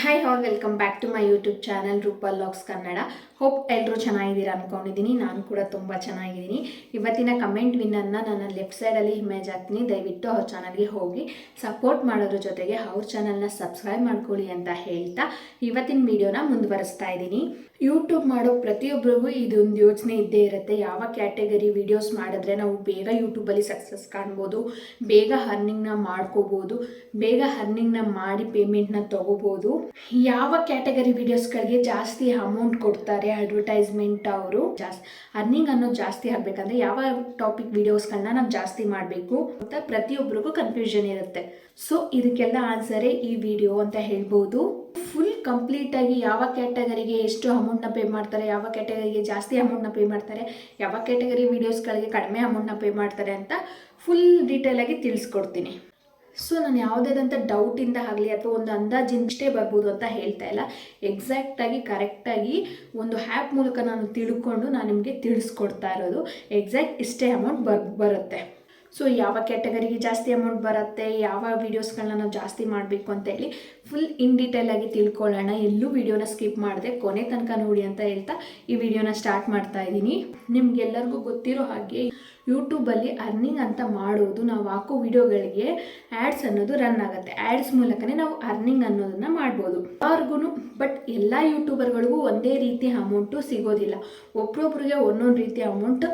Hi all welcome back to my YouTube channel Rupal vlogs Kannada hope ಎಲ್ಲರೂ ಚೆನ್ನಾಗಿದ್ದೀರಾ ಅಂದ್ಕೊಂಡಿದ್ದೀನಿ ನಾನು ಕೂಡ ತುಂಬ ಚೆನ್ನಾಗಿದ್ದೀನಿ. ಇವತ್ತಿನ ಕಮೆಂಟ್ ವಿನ್ನನ್ನು ನನ್ನ ಲೆಫ್ಟ್ ಸೈಡಲ್ಲಿ ಇಮೇಜ್ ಹಾಕ್ತೀನಿ. ದಯವಿಟ್ಟು ಅವ್ರ ಚಾನಲ್ಗೆ ಹೋಗಿ ಸಪೋರ್ಟ್ ಮಾಡೋದ್ರ ಜೊತೆಗೆ ಅವ್ರ ಚಾನಲ್ನ ಸಬ್ಸ್ಕ್ರೈಬ್ ಮಾಡ್ಕೊಳ್ಳಿ ಅಂತ ಹೇಳ್ತಾ ಇವತ್ತಿನ ವಿಡಿಯೋನ ಮುಂದುವರಿಸ್ತಾ ಇದ್ದೀನಿ. ಯೂಟ್ಯೂಬ್ ಮಾಡೋ ಪ್ರತಿಯೊಬ್ಬರಿಗೂ ಇದೊಂದು ಯೋಚನೆ ಇದ್ದೇ ಇರುತ್ತೆ. ಯಾವ ಕ್ಯಾಟಗರಿ ವೀಡಿಯೋಸ್ ಮಾಡಿದ್ರೆ ನಾವು ಬೇಗ ಯೂಟ್ಯೂಬಲ್ಲಿ ಸಕ್ಸಸ್ ಕಾಣ್ಬೋದು, ಬೇಗ ಹರ್ನಿಂಗ್ನ ಮಾಡ್ಕೋಬೋದು, ಬೇಗ ಹರ್ನಿಂಗ್ನ ಮಾಡಿ ಪೇಮೆಂಟ್ನ ತಗೋಬೋದು. ಯಾವ ಕ್ಯಾಟಗರಿ ವೀಡಿಯೋಸ್ಗಳಿಗೆ ಜಾಸ್ತಿ ಅಮೌಂಟ್ ಕೊಡ್ತಾರೆ ಅಡ್ವರ್ಟೈಸ್ಮೆಂಟ್ ಅವರು? ಜಾಸ್ತಿ ಅರ್ನಿಂಗ್ ಅನ್ನೋದು ಜಾಸ್ತಿ ಆಗಬೇಕಂದ್ರೆ ಯಾವ ಟಾಪಿಕ್ ವೀಡಿಯೋಸ್ಗಳನ್ನ ನಾವು ಜಾಸ್ತಿ ಮಾಡಬೇಕು ಅಂತ ಪ್ರತಿಯೊಬ್ಬರಿಗೂ ಕನ್ಫ್ಯೂಷನ್ ಇರುತ್ತೆ. ಸೊ ಇದಕ್ಕೆಲ್ಲ ಆನ್ಸರೇ ಈ ವಿಡಿಯೋ ಅಂತ ಹೇಳ್ಬೋದು. ಫುಲ್ ಕಂಪ್ಲೀಟ್ ಆಗಿ ಯಾವ ಕ್ಯಾಟಗರಿಗೆ ಎಷ್ಟು ಅಮೌಂಟ್ನ ಪೇ ಮಾಡ್ತಾರೆ, ಯಾವ ಕ್ಯಾಟಗರಿಗೆ ಜಾಸ್ತಿ ಅಮೌಂಟ್ನ ಪೇ ಮಾಡ್ತಾರೆ, ಯಾವ ಕ್ಯಾಟಗರಿ ವೀಡಿಯೋಸ್ಗಳಿಗೆ ಕಡಿಮೆ ಅಮೌಂಟ್ನ ಪೇ ಮಾಡ್ತಾರೆ ಅಂತ ಫುಲ್ ಡೀಟೇಲಾಗಿ ತಿಳಿಸ್ಕೊಡ್ತೀನಿ. ಸೊ ನಾನು ಯಾವುದೇದಂಥ ಡೌಟಿಂದ ಆಗಲಿ ಅಥವಾ ಒಂದು ಅಂದಾಜಿಂದಷ್ಟೇ ಬರ್ಬೋದು ಅಂತ ಹೇಳ್ತಾ ಇಲ್ಲ. ಎಕ್ಸಾಕ್ಟಾಗಿ ಕರೆಕ್ಟಾಗಿ ಒಂದು ಆ್ಯಪ್ ಮೂಲಕ ನಾನು ತಿಳ್ಕೊಂಡು ನಾನು ನಿಮಗೆ ತಿಳಿಸ್ಕೊಡ್ತಾ ಇರೋದು. ಎಕ್ಸಾಕ್ಟ್ ಇಷ್ಟೇ ಅಮೌಂಟ್ ಬರ್, ಬರುತ್ತೆ. ಸೊ ಯಾವ ಕ್ಯಾಟಗರಿಗೆ ಜಾಸ್ತಿ ಅಮೌಂಟ್ ಬರುತ್ತೆ, ಯಾವ ವೀಡಿಯೋಸ್ಗಳನ್ನ ನಾವು ಜಾಸ್ತಿ ಮಾಡಬೇಕು ಅಂತ ಹೇಳಿ ಫುಲ್ ಇನ್ ಡೀಟೇಲ್ ಆಗಿ ತಿಳ್ಕೊಳ್ಳೋಣ. ಎಲ್ಲೂ ವಿಡಿಯೋನ ಸ್ಕಿಪ್ ಮಾಡಿದೆ, ಕೊನೆ ತನಕ ನೋಡಿ ಅಂತ ಹೇಳ್ತಾ ಈ ವಿಡಿಯೋನ ಸ್ಟಾರ್ಟ್ ಮಾಡ್ತಾ ಇದ್ದೀನಿ. ನಿಮ್ಗೆಲ್ಲರಿಗೂ ಗೊತ್ತಿರೋ ಹಾಗೆ ಯೂಟ್ಯೂಬಲ್ಲಿ ಅರ್ನಿಂಗ್ ಅಂತ ಮಾಡೋದು, ನಾವು ಹಾಕೋ ವಿಡಿಯೋಗಳಿಗೆ ಆ್ಯಡ್ಸ್ ಅನ್ನೋದು ರನ್ ಆಗುತ್ತೆ. ಆ್ಯಡ್ಸ್ ಮೂಲಕನೇ ನಾವು ಅರ್ನಿಂಗ್ ಅನ್ನೋದನ್ನು ಮಾಡ್ಬೋದು. ಅವ್ರಿಗೂ ಬಟ್ ಎಲ್ಲ ಯೂಟ್ಯೂಬರ್ಗಳಿಗೂ ಒಂದೇ ರೀತಿ ಅಮೌಂಟು ಸಿಗೋದಿಲ್ಲ. ಒಬ್ರೊಬ್ರಿಗೆ ಒಂದೊಂದು ರೀತಿ ಅಮೌಂಟ್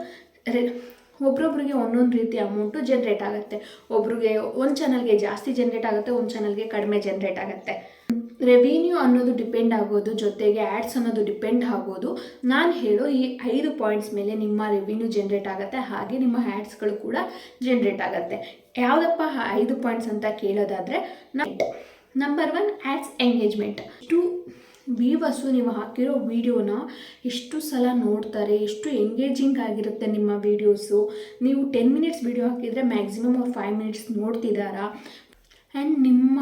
ಒಬ್ರೊಬ್ರಿಗೆ ಒಂದೊಂದು ರೀತಿ ಅಮೌಂಟು ಜನ್ರೇಟ್ ಆಗುತ್ತೆ. ಒಬ್ರಿಗೆ ಒಂದು ಚಾನಲ್ಗೆ ಜಾಸ್ತಿ ಜನ್ರೇಟ್ ಆಗುತ್ತೆ, ಒಂದು ಚಾನಲ್ಗೆ ಕಡಿಮೆ ಜನ್ರೇಟ್ ಆಗುತ್ತೆ. ರೆವಿನ್ಯೂ ಅನ್ನೋದು ಡಿಪೆಂಡ್ ಆಗೋದು, ಜೊತೆಗೆ ಆ್ಯಡ್ಸ್ ಅನ್ನೋದು ಡಿಪೆಂಡ್ ಆಗೋದು. ನಾನು ಹೇಳೋ ಈ ಐದು ಪಾಯಿಂಟ್ಸ್ ಮೇಲೆ ನಿಮ್ಮ ರೆವಿನ್ಯೂ ಜನ್ರೇಟ್ ಆಗುತ್ತೆ, ಹಾಗೆ ನಿಮ್ಮ ಆ್ಯಡ್ಸ್ಗಳು ಕೂಡ ಜನ್ರೇಟ್ ಆಗುತ್ತೆ. ಯಾವುದಪ್ಪ ಐದು ಪಾಯಿಂಟ್ಸ್ ಅಂತ ಕೇಳೋದಾದರೆ number one ads engagement two viewers ನೀವು ಹಾಕಿರೋ ವಿಡಿಯೋನ ಎಷ್ಟು ಸಲ ನೋಡ್ತಾರೆ, ಎಷ್ಟು ಎಂಗೇಜಿಂಗ್ ಆಗಿರುತ್ತೆ ನಿಮ್ಮ ವೀಡಿಯೋಸು ನೀವು ಟೆನ್ ಮಿನಿಟ್ಸ್ ವಿಡಿಯೋ ಹಾಕಿದರೆ ಮ್ಯಾಕ್ಸಿಮಮ್ ಅವ್ರು ಫೈವ್ ಮಿನಿಟ್ಸ್ ನೋಡ್ತಿದ್ದಾರಾ ಆ್ಯಂಡ್ ನಿಮ್ಮ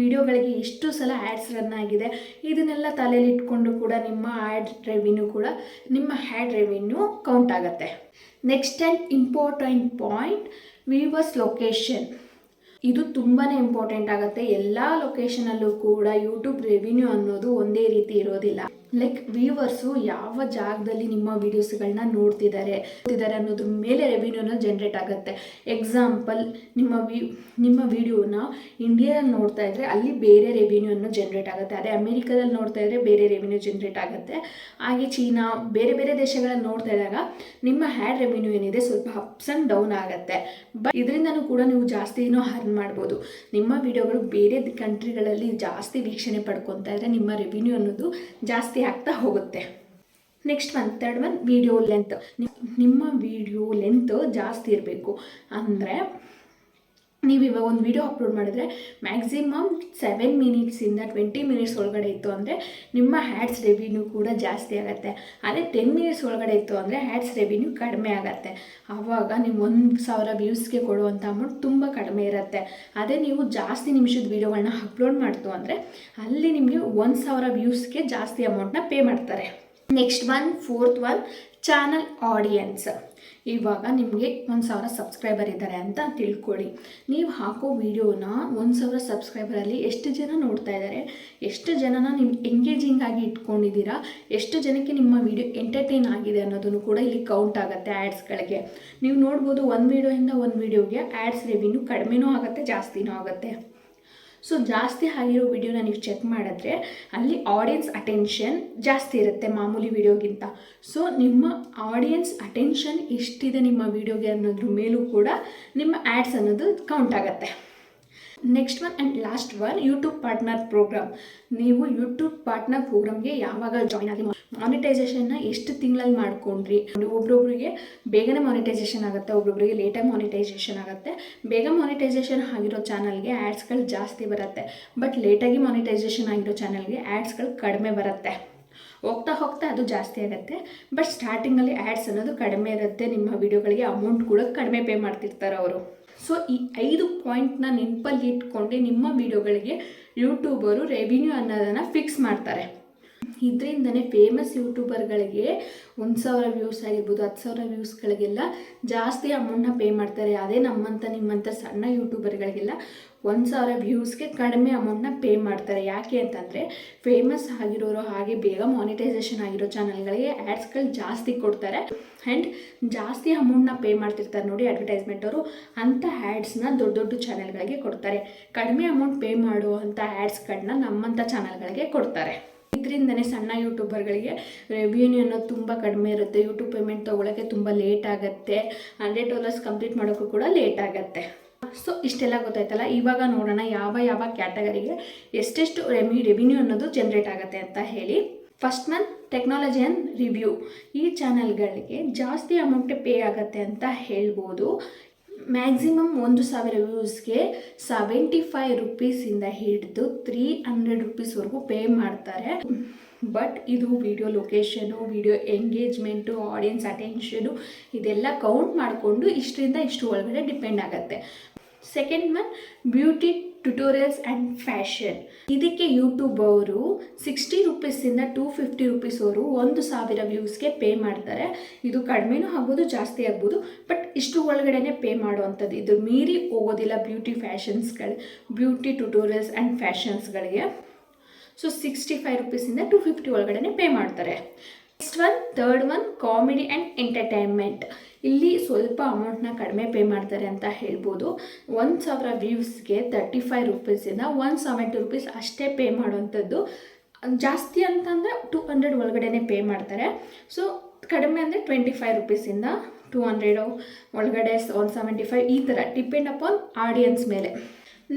ವಿಡಿಯೋಗಳಿಗೆ ಎಷ್ಟು ಸಲ ಆ್ಯಡ್ಸ್ ರನ್ ಆಗಿದೆ? ಇದನ್ನೆಲ್ಲ ತಲೆಯಲ್ಲಿ ಇಟ್ಕೊಂಡು ಕೂಡ ನಿಮ್ಮ ಆ್ಯಡ್ ರೆವಿನ್ಯೂ ಕೂಡ ನಿಮ್ಮ ಹ್ಯಾಡ್ ರೆವಿನ್ಯೂ ಕೌಂಟ್ ಆಗುತ್ತೆ. Next and important point viewers location ಇದು ತುಂಬಾ ಇಂಪಾರ್ಟೆಂಟ್ ಆಗುತ್ತೆ. ಎಲ್ಲ ಲೊಕೇಶನಲ್ಲೂ ಕೂಡ ಯೂಟ್ಯೂಬ್ ರೆವಿನ್ಯೂ ಅನ್ನೋದು ಒಂದೇ ರೀತಿ ಇರೋದಿಲ್ಲ. ಲೈಕ್ ವ್ಯೂವರ್ಸು ಯಾವ ಜಾಗದಲ್ಲಿ ನಿಮ್ಮ ವೀಡಿಯೋಸ್ಗಳನ್ನ ನೋಡ್ತಿದ್ದಾರೆ ನೋಡ್ತಿದ್ದಾರೆ ಅನ್ನೋದ್ರ ಮೇಲೆ ರೆವಿನ್ಯೂನ ಜನ್ರೇಟ್ ಆಗುತ್ತೆ. ಎಕ್ಸಾಂಪಲ್ ನಿಮ್ಮ ವಿ ನಿಮ್ಮ ವಿಡಿಯೋನ ಇಂಡಿಯಾದಲ್ಲಿ ನೋಡ್ತಾ ಇದ್ದರೆ ಅಲ್ಲಿ ಬೇರೆ ರೆವಿನ್ಯೂ ಅನ್ನೋ ಜನ್ರೇಟ್ ಆಗುತ್ತೆ. ಅದೇ ಅಮೇರಿಕಾದಲ್ಲಿ ನೋಡ್ತಾ ಇದ್ದರೆ ಬೇರೆ ರೆವಿನ್ಯೂ ಜನ್ರೇಟ್ ಆಗುತ್ತೆ. ಹಾಗೆ ಚೀನಾ, ಬೇರೆ ಬೇರೆ ದೇಶಗಳಲ್ಲಿ ನೋಡ್ತಾ ಇದ್ದಾಗ ನಿಮ್ಮ ಹ್ಯಾಡ್ ರೆವಿನ್ಯೂ ಏನಿದೆ ಸ್ವಲ್ಪ ಅಪ್ಸ್ ಆ್ಯಂಡ್ ಡೌನ್ ಆಗುತ್ತೆ. ಬಟ್ ಇದರಿಂದನೂ ಕೂಡ ನೀವು ಜಾಸ್ತಿ ಏನೋ ಅರ್ನ್ ಮಾಡ್ಬೋದು. ನಿಮ್ಮ ವಿಡಿಯೋಗಳು ಬೇರೆ ಕಂಟ್ರಿಗಳಲ್ಲಿ ಜಾಸ್ತಿ ವೀಕ್ಷಣೆ ಪಡ್ಕೊತಾ ಇದ್ದರೆ ನಿಮ್ಮ ರೆವಿನ್ಯೂ ಅನ್ನೋದು ಜಾಸ್ತಿ ಆಗ್ತಾ ಹೋಗುತ್ತೆ. Next one third one video length ನಿಮ್ಮ ವಿಡಿಯೋ ಲೆಂತ್ ಜಾಸ್ತಿ ಇರಬೇಕು. ಅಂದರೆ ನೀವು ಇವಾಗ ಒಂದು ವಿಡಿಯೋ ಅಪ್ಲೋಡ್ ಮಾಡಿದ್ರೆ ಮ್ಯಾಕ್ಸಿಮಮ್ ಸೆವೆನ್ ಮಿನಿಟ್ಸಿಂದ ಟ್ವೆಂಟಿ ಮಿನಿಟ್ಸ್ ಒಳಗಡೆ ಇತ್ತು ಅಂದರೆ ನಿಮ್ಮ ಹ್ಯಾಡ್ಸ್ ರೆವಿನ್ಯೂ ಕೂಡ ಜಾಸ್ತಿ ಆಗುತ್ತೆ. ಅದೇ ಟೆನ್ ಮಿನಿಟ್ಸ್ ಒಳಗಡೆ ಇತ್ತು ಅಂದರೆ ಹ್ಯಾಡ್ಸ್ ರೆವಿನ್ಯೂ ಕಡಿಮೆ ಆಗುತ್ತೆ. ಆವಾಗ ನೀವು ಒಂದು ಸಾವಿರ ವ್ಯೂಸ್ಗೆ ಕೊಡುವಂಥ ಅಮೌಂಟ್ ತುಂಬ ಕಡಿಮೆ ಇರುತ್ತೆ. ಅದೇ ನೀವು ಜಾಸ್ತಿ ನಿಮಿಷದ ವೀಡಿಯೋಗಳನ್ನ ಅಪ್ಲೋಡ್ ಮಾಡ್ತು ಅಂದರೆ ಅಲ್ಲಿ ನಿಮಗೆ ಒಂದು ಸಾವಿರ ವ್ಯೂಸ್ಗೆ ಜಾಸ್ತಿ ಅಮೌಂಟ್ನ ಪೇ ಮಾಡ್ತಾರೆ. Next one fourth one channel audience. ಇವಾಗ ನಿಮಗೆ ಒಂದು ಸಾವಿರ ಸಬ್ಸ್ಕ್ರೈಬರ್ ಇದ್ದಾರೆ ಅಂತ ತಿಳ್ಕೊಳ್ಳಿ. ನೀವು ಹಾಕೋ ವಿಡಿಯೋನ ಒಂದು ಸಾವಿರ ಸಬ್ಸ್ಕ್ರೈಬರಲ್ಲಿ ಎಷ್ಟು ಜನ ನೋಡ್ತಾ ಇದ್ದಾರೆ, ಎಷ್ಟು ಜನನ ನೀವು ಎಂಗೇಜಿಂಗ್ ಆಗಿ ಇಟ್ಕೊಂಡಿದ್ದೀರಾ, ಎಷ್ಟು ಜನಕ್ಕೆ ನಿಮ್ಮ ವಿಡಿಯೋ ಎಂಟರ್ಟೈನ್ ಆಗಿದೆ ಅನ್ನೋದನ್ನು ಕೂಡ ಇಲ್ಲಿ ಕೌಂಟ್ ಆಗುತ್ತೆ ಆ್ಯಡ್ಸ್ಗಳಿಗೆ ನೀವು ನೋಡ್ಬೋದು ಒಂದು ವೀಡಿಯೋಯಿಂದ ಒಂದು ವೀಡಿಯೋಗೆ ಆ್ಯಡ್ಸ್ ರೆವಿನ್ಯೂ ಕಡಿಮೆನೂ ಆಗುತ್ತೆ, ಜಾಸ್ತಿನೂ ಆಗುತ್ತೆ. ಸೊ ಜಾಸ್ತಿ ಆಗಿರೋ ವಿಡಿಯೋನ ನೀವು ಚೆಕ್ ಮಾಡಿದ್ರೆ ಅಲ್ಲಿ ಆಡಿಯನ್ಸ್ ಅಟೆನ್ಷನ್ ಜಾಸ್ತಿ ಇರುತ್ತೆ ಮಾಮೂಲಿ ವಿಡಿಯೋಗಿಂತ. ಸೊ ನಿಮ್ಮ ಆಡಿಯನ್ಸ್ ಅಟೆನ್ಷನ್ ಎಷ್ಟಿದೆ ನಿಮ್ಮ ವಿಡಿಯೋಗೆ ಅನ್ನೋದ್ರ ಮೇಲೂ ಕೂಡ ನಿಮ್ಮ ಆ್ಯಡ್ಸ್ ಅನ್ನೋದು ಕೌಂಟ್ ಆಗುತ್ತೆ. Next one and last one YouTube partner program ನೀವು ಯೂಟ್ಯೂಬ್ ಪಾರ್ಟ್ನರ್ ಪ್ರೋಗ್ರಾಮ್ಗೆ ಯಾವಾಗ ಜಾಯ್ನ್ ಆಗಿ ಮಾನಿಟೈಸೇಷನ್ನ ಎಷ್ಟು ತಿಂಗಳಲ್ಲಿ ಮಾಡ್ಕೊಂಡ್ರಿ? ಒಬ್ರೊಬ್ರಿಗೆ ಬೇಗನೆ ಮಾನಿಟೈಸೇಷನ್ ಆಗುತ್ತೆ, ಒಬ್ರೊಬ್ರಿಗೆ ಲೇಟಾಗಿ ಮಾನಿಟೈಸೇಷನ್ ಆಗುತ್ತೆ. ಬೇಗ ಮಾನಿಟೈಸೇಷನ್ ಆಗಿರೋ ಚಾನಲ್ಗೆ ಆ್ಯಡ್ಸ್ಗಳು ಜಾಸ್ತಿ ಬರುತ್ತೆ. ಬಟ್ ಲೇಟಾಗಿ ಮಾನಿಟೈಸೇಷನ್ ಆಗಿರೋ ಚಾನಲ್ಗೆ ಆ್ಯಡ್ಸ್ಗಳು ಕಡಿಮೆ ಬರುತ್ತೆ. ಹೋಗ್ತಾ ಹೋಗ್ತಾ ಅದು ಜಾಸ್ತಿ ಆಗುತ್ತೆ. ಬಟ್ ಸ್ಟಾರ್ಟಿಂಗಲ್ಲಿ ಆ್ಯಡ್ಸ್ ಅನ್ನೋದು ಕಡಿಮೆ ಇರುತ್ತೆ. ನಿಮ್ಮ ವಿಡಿಯೋಗಳಿಗೆ ಅಮೌಂಟ್ ಕೂಡ ಕಡಿಮೆ ಪೇ ಮಾಡ್ತಿರ್ತಾರೆ ಅವರು ಸೊ ಈ ಐದು ಪಾಯಿಂಟ್ನ ನೆನಪಲ್ಲಿ ಇಟ್ಕೊಂಡೆ ನಿಮ್ಮ ವಿಡಿಯೋಗಳಿಗೆ ಯೂಟ್ಯೂಬರು ರೆವಿನ್ಯೂ ಅನ್ನೋದನ್ನು ಫಿಕ್ಸ್ ಮಾಡ್ತಾರೆ. ಇದರಿಂದನೇ ಫೇಮಸ್ ಯೂಟ್ಯೂಬರ್ಗಳಿಗೆ ಒಂದು ಸಾವಿರ ವ್ಯೂಸ್ ಆಗಿರ್ಬೋದು, ಹತ್ತು ಸಾವಿರ ವ್ಯೂಸ್ಗಳಿಗೆಲ್ಲ ಜಾಸ್ತಿ ಅಮೌಂಟ್ನ ಪೇ ಮಾಡ್ತಾರೆ. ಅದೇ ನಮ್ಮಂಥ ನಿಮ್ಮಂಥ ಸಣ್ಣ ಯೂಟ್ಯೂಬರ್ಗಳಿಗೆಲ್ಲ ಒಂದು ಸಾವಿರ ವ್ಯೂಸ್ಗೆ ಕಡಿಮೆ ಅಮೌಂಟ್ನ ಪೇ ಮಾಡ್ತಾರೆ. ಯಾಕೆ ಅಂತಂದರೆ ಫೇಮಸ್ ಆಗಿರೋರು ಹಾಗೆ ಬೇಗ ಮಾನಿಟೈಸೇಷನ್ ಆಗಿರೋ ಚಾನಲ್ಗಳಿಗೆ ಆ್ಯಡ್ಸ್ಗಳು ಜಾಸ್ತಿ ಕೊಡ್ತಾರೆ. ಆ್ಯಂಡ್ ಜಾಸ್ತಿ ಅಮೌಂಟ್ನ ಪೇ ಮಾಡ್ತಿರ್ತಾರೆ ನೋಡಿ ಅಡ್ವರ್ಟೈಸ್ಮೆಂಟ್ ಅವರು. ಅಂಥ ಆ್ಯಡ್ಸ್ನ ದೊಡ್ಡ ದೊಡ್ಡ ಚಾನಲ್ಗಳಿಗೆ ಕೊಡ್ತಾರೆ. ಕಡಿಮೆ ಅಮೌಂಟ್ ಪೇ ಮಾಡುವಂಥ ಆ್ಯಡ್ಸ್ಗಳನ್ನ ನಮ್ಮಂಥ ಚಾನಲ್ಗಳಿಗೆ ಕೊಡ್ತಾರೆ. ಇದರಿಂದನೇ ಸಣ್ಣ ಯೂಟ್ಯೂಬರ್ಗಳಿಗೆ ರೆವಿನ್ಯೂ ಅನ್ನೋದು ತುಂಬ ಕಡಿಮೆ ಇರುತ್ತೆ. ಯೂಟ್ಯೂಬ್ ಪೇಮೆಂಟ್ ತೊಗೊಳಕ್ಕೆ ತುಂಬ ಲೇಟ್ ಆಗುತ್ತೆ. ಹಂಡ್ರೆಡ್ ಡಾಲರ್ಸ್ ಕಂಪ್ಲೀಟ್ ಮಾಡೋಕ್ಕೂ ಕೂಡ ಲೇಟ್ ಆಗುತ್ತೆ. ಸೊ ಇಷ್ಟೆಲ್ಲ ಗೊತ್ತಾಯ್ತಲ್ಲ? ಇವಾಗ ನೋಡೋಣ ಯಾವ ಯಾವ ಕ್ಯಾಟಗರಿಗೆ ಎಷ್ಟೆಷ್ಟು ರೆಮಿ ರೆವಿನ್ಯೂ ಅನ್ನೋದು ಜನ್ರೇಟ್ ಆಗುತ್ತೆ ಅಂತ ಹೇಳಿ. First one technology and review ಈ ಚಾನಲ್ಗಳಿಗೆ ಜಾಸ್ತಿ ಅಮೌಂಟ್ ಪೇ ಆಗುತ್ತೆ ಅಂತ ಹೇಳ್ಬೋದು. ಮ್ಯಾಕ್ಸಿಮಮ್ ಒಂದು ಸಾವಿರ ವ್ಯೂಸ್ಗೆ ಸೆವೆಂಟಿ ಫೈವ್ ರುಪೀಸಿಂದ ಹಿಡಿದು ತ್ರೀ ಹಂಡ್ರೆಡ್ ರುಪೀಸ್ವರೆಗೂ ಪೇ ಮಾಡ್ತಾರೆ. ಬಟ್ ಇದು video location video engagement audience attention ಇದೆಲ್ಲ ಕೌಂಟ್ ಮಾಡಿಕೊಂಡು ಇಷ್ಟರಿಂದ ಇಷ್ಟು ಒಳಗಡೆ ಡಿಪೆಂಡ್ ಆಗುತ್ತೆ. Second one beauty tutorials and fashion ಇದಕ್ಕೆ ಯೂಟ್ಯೂಬ್ ಅವರು ಸಿಕ್ಸ್ಟಿ ರುಪೀಸಿಂದ ಟೂ ಫಿಫ್ಟಿ ರುಪೀಸ್ವರೆಗೂ ಒಂದು ಸಾವಿರ ವ್ಯೂಸ್ಗೆ ಪೇ ಮಾಡ್ತಾರೆ. ಇದು ಕಡಿಮೆನೂ ಆಗ್ಬೋದು, ಜಾಸ್ತಿ ಆಗ್ಬೋದು ಬಟ್ ಇಷ್ಟು ಒಳಗಡೆನೆ ಪೇ ಮಾಡುವಂಥದ್ದು. ಇದು ಮೀರಿ ಹೋಗೋದಿಲ್ಲ ಬ್ಯೂಟಿ ಫ್ಯಾಷನ್ಸ್ಗಳು ಬ್ಯೂಟಿ ಟ್ಯುಟೋರಿಯಲ್ಸ್ ಆ್ಯಂಡ್ ಫ್ಯಾಷನ್ಸ್ಗಳಿಗೆ ಸೊ ಸಿಕ್ಸ್ಟಿ ಫೈವ್ ರುಪೀಸಿಂದ ಟೂ ಫಿಫ್ಟಿ ಒಳಗಡೆ ಪೇ ಮಾಡ್ತಾರೆ. Next one third one comedy and entertainment ಇಲ್ಲಿ ಸ್ವಲ್ಪ ಅಮೌಂಟ್ನ ಕಡಿಮೆ ಪೇ ಮಾಡ್ತಾರೆ ಅಂತ ಹೇಳ್ಬೋದು. ಒಂದು ಸಾವಿರ ವ್ಯೂಸ್ಗೆ ತರ್ಟಿ ಫೈವ್ ರುಪೀಸಿಂದ ಒನ್ ಸೆವೆಂಟಿ ರುಪೀಸ್ ಅಷ್ಟೇ ಪೇ ಮಾಡುವಂಥದ್ದು. ಜಾಸ್ತಿ ಅಂತಂದರೆ ಟೂ ಹಂಡ್ರೆಡ್ ಒಳಗಡೆ ಪೇ ಮಾಡ್ತಾರೆ. ಸೊ ಕಡಿಮೆ ಅಂದರೆ ಟ್ವೆಂಟಿ ಫೈವ್ ರುಪೀಸಿಂದ ಟೂ ಹಂಡ್ರೆಡು ಒಳಗಡೆ ಒನ್ ಸೆವೆಂಟಿ ಫೈವ್ ಈ ಥರ ಡಿಪೆಂಡ್ ಅಪಾನ್ ಆಡಿಯನ್ಸ್ ಮೇಲೆ.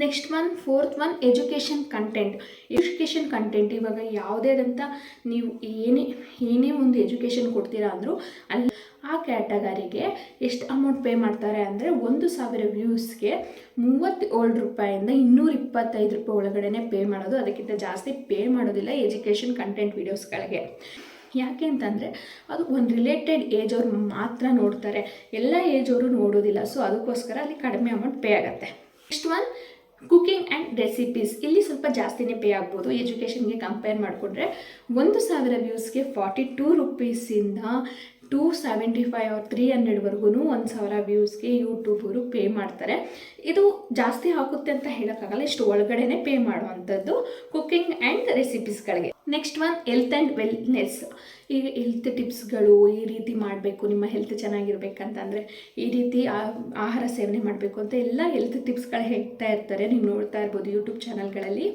Next one fourth one education content education content ಇವಾಗ ಯಾವುದೇ ಆದಂಥ ನೀವು ಏನೇ ಏನೇ ಒಂದು ಎಜುಕೇಷನ್ ಕೊಡ್ತೀರಾ ಅಂದರೂ ಅಲ್ಲಿ ಆ ಕ್ಯಾಟಗರಿಗೆ ಎಷ್ಟು ಅಮೌಂಟ್ ಪೇ ಮಾಡ್ತಾರೆ ಅಂದರೆ ಒಂದು ಸಾವಿರ ವ್ಯೂಸ್ಗೆ ಮೂವತ್ತೇಳು ರೂಪಾಯಿಂದ ಇನ್ನೂರ ಇಪ್ಪತ್ತೈದು ರೂಪಾಯಿ ಒಳಗಡೆ ಪೇ ಮಾಡೋದು. ಅದಕ್ಕಿಂತ ಜಾಸ್ತಿ ಪೇ ಮಾಡೋದಿಲ್ಲ ಎಜುಕೇಷನ್ ಕಂಟೆಂಟ್ ವೀಡಿಯೋಸ್ಗಳಿಗೆ ಯಾಕೆ ಅಂತಂದರೆ ಅದು ಒಂದು ರಿಲೇಟೆಡ್ ಏಜ್ ಅವ್ರು ಮಾತ್ರ ನೋಡ್ತಾರೆ. ಎಲ್ಲ ಏಜ್ ಅವರು ನೋಡೋದಿಲ್ಲ. ಸೊ ಅದಕ್ಕೋಸ್ಕರ ಅಲ್ಲಿ ಕಡಿಮೆ ಅಮೌಂಟ್ ಪೇ ಆಗುತ್ತೆ. Next one cooking and recipes ಇಲ್ಲಿ ಸ್ವಲ್ಪ ಜಾಸ್ತಿನೇ ಪೇ ಆಗ್ಬೋದು. ಎಜುಕೇಷನ್ಗೆ ಕಂಪೇರ್ ಮಾಡಿಕೊಂಡ್ರೆ ಒಂದು ಸಾವಿರ ವ್ಯೂಸ್ಗೆ forty two ರುಪೀಸಿಂದ two seventy five or three ಹಂಡ್ರೆಡ್ವರೆಗೂ ಒಂದು ಸಾವಿರ ವ್ಯೂಸ್ಗೆ ಯೂಟ್ಯೂಬರು ಪೇ ಮಾಡ್ತಾರೆ. ಇದು ಜಾಸ್ತಿ ಆಗುತ್ತೆ ಅಂತ ಹೇಳೋಕ್ಕಾಗಲ್ಲ, ಇಷ್ಟು ಒಳಗಡೆನೆ ಪೇ ಮಾಡುವಂಥದ್ದು cooking and ರೆಸಿಪೀಸ್ಗಳಿಗೆ next one health and wellness ಈಗ ಹೆಲ್ತ್ ಟಿಪ್ಸ್ಗಳು ಈ ರೀತಿ ಮಾಡಬೇಕು, ನಿಮ್ಮ ಹೆಲ್ತ್ ಚೆನ್ನಾಗಿರ್ಬೇಕಂತಂದರೆ ಈ ರೀತಿ ಆಹಾರ ಸೇವನೆ ಮಾಡಬೇಕು ಅಂತ ಎಲ್ಲ ಹೆಲ್ತ್ ಟಿಪ್ಸ್ಗಳು ಹೇಳ್ತಾ ಇರ್ತಾರೆ. ನೀವು ನೋಡ್ತಾ ಇರ್ಬೋದು ಯೂಟ್ಯೂಬ್ ಚಾನಲ್ಗಳಲ್ಲಿ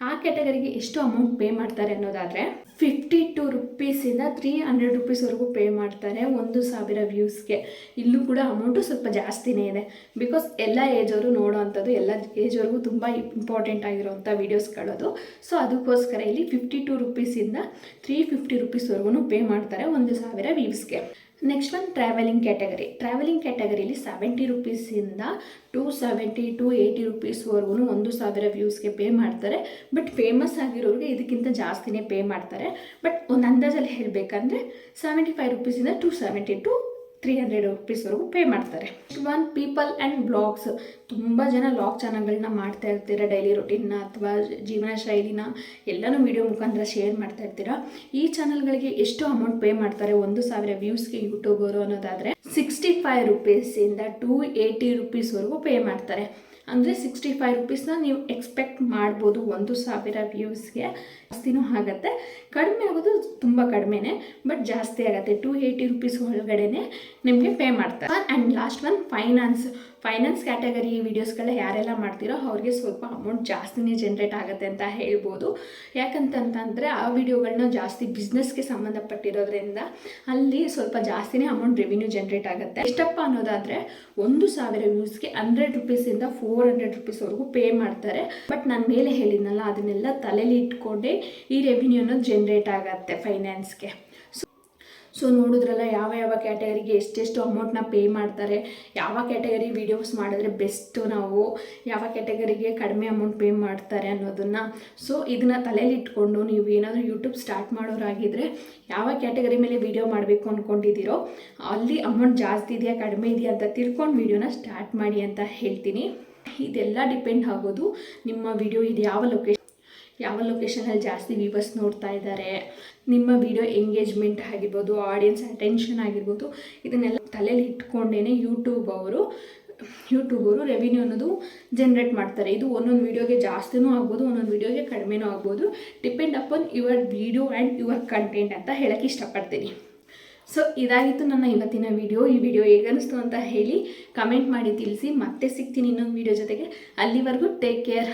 ಆ ಕ್ಯಾಟಗರಿಗೆ ಎಷ್ಟು ಅಮೌಂಟ್ ಪೇ ಮಾಡ್ತಾರೆ ಅನ್ನೋದಾದರೆ ಫಿಫ್ಟಿ ಟು ರುಪೀಸಿಂದ ತ್ರೀ ಹಂಡ್ರೆಡ್ ರುಪೀಸ್ವರೆಗೂ ಪೇ ಮಾಡ್ತಾರೆ ಒಂದು ಸಾವಿರ ವ್ಯೂಸ್ಗೆ ಇಲ್ಲೂ ಕೂಡ ಅಮೌಂಟು ಸ್ವಲ್ಪ ಜಾಸ್ತಿನೇ ಇದೆ. ಬಿಕಾಸ್ ಎಲ್ಲ ಏಜವರು ನೋಡೋ ಅಂಥದ್ದು ಎಲ್ಲ ಏಜ್ವರೆಗೂ ತುಂಬ ಇಂಪಾರ್ಟೆಂಟ್ ಆಗಿರೋವಂಥ ವೀಡಿಯೋಸ್ಗಳದು ಸೊ ಅದಕ್ಕೋಸ್ಕರ ಇಲ್ಲಿ ಫಿಫ್ಟಿ ಟು ರುಪೀಸಿಂದ ತ್ರೀ ಫಿಫ್ಟಿ ರುಪೀಸ್ವರೆಗೂ ಪೇ ಮಾಡ್ತಾರೆ ಒಂದು ಸಾವಿರ ವ್ಯೂಸ್ಗೆ next one travelling category travelling ಕ್ಯಾಟಗರಿಲಿ seventy ರುಪೀಸಿಂದ ಟು ಸೆವೆಂಟಿ ಟು ಏಯ್ಟಿ ರುಪೀಸ್ವರೆಗೂ ಒಂದು ಸಾವಿರ ವ್ಯೂಸ್ಗೆ ಪೇ ಮಾಡ್ತಾರೆ. ಬಟ್ ಫೇಮಸ್ ಆಗಿರೋರಿಗೆ ಇದಕ್ಕಿಂತ ಜಾಸ್ತಿನೇ ಪೇ ಮಾಡ್ತಾರೆ. ಬಟ್ ಒಂದು ಅಂದಾಜಲ್ಲಿ ಹೇಳಬೇಕಂದ್ರೆ seventy five ರುಪೀಸಿಂದ two seventy two three hundred ರುಪೀಸ್ವರೆಗೂ pay ಮಾಡ್ತಾರೆ. ಒನ್ ಪೀಪಲ್ ಆ್ಯಂಡ್ ಬ್ಲಾಗ್ಸ್ ತುಂಬ ಜನ ಲಾಗ್ ಚಾನಲ್ಗಳನ್ನ ಮಾಡ್ತಾ ಇರ್ತೀರ ಡೈಲಿ ರೊಟೀನ್ನ ಅಥವಾ ಜೀವನ ಶೈಲಿನ ಎಲ್ಲನೂ ವಿಡಿಯೋ ಮುಖಾಂತರ ಶೇರ್ ಮಾಡ್ತಾ ಇರ್ತೀರಾ? ಈ ಚಾನಲ್ಗಳಿಗೆ ಎಷ್ಟು ಅಮೌಂಟ್ ಪೇ ಮಾಡ್ತಾರೆ? ಒಂದು ಸಾವಿರ ವ್ಯೂಸ್ಗೆ ಯೂಟ್ಯೂಬರು ಅನ್ನೋದಾದರೆ ಸಿಕ್ಸ್ಟಿ ಫೈವ್ ರುಪೀಸಿಂದ ಟೂ ಏಯ್ಟಿ ರುಪೀಸ್ವರೆಗೂ ಪೇ ಮಾಡ್ತಾರೆ. ಅಂದರೆ ಸಿಕ್ಸ್ಟಿ ಫೈವ್ ರುಪೀಸ್ನ ನೀವು ಎಕ್ಸ್ಪೆಕ್ಟ್ ಮಾಡ್ಬೋದು ಒಂದು ಸಾವಿರ ವ್ಯೂಸ್ಗೆ ಜಾಸ್ತಿನೂ ಆಗುತ್ತೆ. ಕಡಿಮೆ ಆಗೋದು ತುಂಬ ಕಡಿಮೆನೇ ಬಟ್ ಜಾಸ್ತಿ ಆಗುತ್ತೆ. ಟು ಏಯ್ಟಿ ರುಪೀಸ್ ಒಳಗಡೆ ನಿಮಗೆ ಪೇ ಮಾಡ್ತಾರೆ. And last one finance finance category ವೀಡಿಯೋಸ್ಗಳ ಯಾರೆಲ್ಲ ಮಾಡ್ತೀರೋ ಅವ್ರಿಗೆ ಸ್ವಲ್ಪ ಅಮೌಂಟ್ ಜಾಸ್ತಿನೇ ಜನ್ರೇಟ್ ಆಗುತ್ತೆ ಅಂತ ಹೇಳ್ಬೋದು. ಯಾಕಂತಂತಂದರೆ ಆ ವಿಡಿಯೋಗಳನ್ನ ಜಾಸ್ತಿ ಬಿಸ್ನೆಸ್ಗೆ ಸಂಬಂಧಪಟ್ಟಿರೋದ್ರಿಂದ ಅಲ್ಲಿ ಸ್ವಲ್ಪ ಜಾಸ್ತಿನೇ ಅಮೌಂಟ್ ರೆವಿನ್ಯೂ ಜನ್ರೇಟ್ ಆಗುತ್ತೆ. ಎಷ್ಟಪ್ಪ ಅನ್ನೋದಾದರೆ ಒಂದು ಸಾವಿರ ವ್ಯೂಸ್ಗೆ ಹಂಡ್ರೆಡ್ ರುಪೀಸಿಂದ ಫೋರ್ ಹಂಡ್ರೆಡ್ ರುಪೀಸ್ವರೆಗೂ ಪೇ ಮಾಡ್ತಾರೆ. ಬಟ್ ನಾನು ಮೇಲೆ ಹೇಳಿದ್ನಲ್ಲ ಅದನ್ನೆಲ್ಲ ತಲೆಯಲ್ಲಿ ಇಟ್ಕೊಂಡೇ ಈ ರೆವಿನ್ಯೂ ಅನ್ನೋದು ಜನ್ರೇಟ್ ಆಗುತ್ತೆ ಫೈನಾನ್ಸ್ಗೆ ಸೊ ನೋಡಿದ್ರಲ್ಲ ಯಾವ ಯಾವ ಕ್ಯಾಟಗರಿಗೆ ಎಷ್ಟೆಷ್ಟು ಅಮೌಂಟ್ನ ಪೇ ಮಾಡ್ತಾರೆ, ಯಾವ ಕ್ಯಾಟಗರಿ ವೀಡಿಯೋಸ್ ಮಾಡಿದ್ರೆ ಬೆಸ್ಟು ನಾವು, ಯಾವ ಕ್ಯಾಟಗರಿಗೆ ಕಡಿಮೆ ಅಮೌಂಟ್ ಪೇ ಮಾಡ್ತಾರೆ ಅನ್ನೋದನ್ನು. ಸೊ ಇದನ್ನು ತಲೆಯಲ್ಲಿ ಇಟ್ಕೊಂಡು ನೀವು ಏನಾದರೂ ಯೂಟ್ಯೂಬ್ ಸ್ಟಾರ್ಟ್ ಮಾಡೋರಾಗಿದ್ದರೆ ಯಾವ ಕ್ಯಾಟಗರಿ ಮೇಲೆ ವೀಡಿಯೋ ಮಾಡಬೇಕು ಅಂದ್ಕೊಂಡಿದ್ದೀರೋ ಅಲ್ಲಿ ಅಮೌಂಟ್ ಜಾಸ್ತಿ ಇದೆಯಾ, ಕಡಿಮೆ ಇದೆಯಾ ಅಂತ ತಿಳ್ಕೊಂಡು ವೀಡಿಯೋನ ಸ್ಟಾರ್ಟ್ ಮಾಡಿ ಅಂತ ಹೇಳ್ತೀನಿ. ಇದೆಲ್ಲ ಡಿಪೆಂಡ್ ಆಗೋದು ನಿಮ್ಮ ವಿಡಿಯೋ ಇದು ಯಾವ ಲೊಕೇಶನ್ ಯಾವ ಲೊಕೇಶನಲ್ಲಿ ಜಾಸ್ತಿ ವ್ಯೂವರ್ಸ್ ನೋಡ್ತಾ ಇದ್ದಾರೆ, ನಿಮ್ಮ ವಿಡಿಯೋ ಎಂಗೇಜ್ಮೆಂಟ್ ಆಗಿರ್ಬೋದು ಆಡಿಯನ್ಸ್ ಅಟೆನ್ಷನ್ ಆಗಿರ್ಬೋದು, ಇದನ್ನೆಲ್ಲ ತಲೆಯಲ್ಲಿ ಇಟ್ಕೊಂಡೇ ಯೂಟ್ಯೂಬ್ ಅವರು ಯೂಟ್ಯೂಬ್ ಅವರು ರೆವಿನ್ಯೂ ಅನ್ನೋದು ಜನ್ರೇಟ್ ಮಾಡ್ತಾರೆ. ಇದು ಒಂದೊಂದು ವೀಡಿಯೋಗೆ ಜಾಸ್ತಿನೂ ಆಗ್ಬೋದು, ಒಂದೊಂದು ವೀಡಿಯೋಗೆ ಕಡಿಮೆನೂ ಆಗ್ಬೋದು. Depend upon your video and your content ಅಂತ ಹೇಳೋಕ್ಕೆ ಇಷ್ಟಪಡ್ತೀನಿ. ಸೊ ಇದಾಗಿತ್ತು ನನ್ನ ಇವತ್ತಿನ ವಿಡಿಯೋ ಈ ವಿಡಿಯೋ ಹೇಗನ್ನಿಸ್ತು ಅಂತ ಹೇಳಿ ಕಮೆಂಟ್ ಮಾಡಿ ತಿಳಿಸಿ. ಮತ್ತೆ ಸಿಗ್ತೀನಿ ಇನ್ನೊಂದು ವಿಡಿಯೋ ಜೊತೆಗೆ. ಅಲ್ಲಿವರೆಗೂ ಟೇಕ್ ಕೇರ್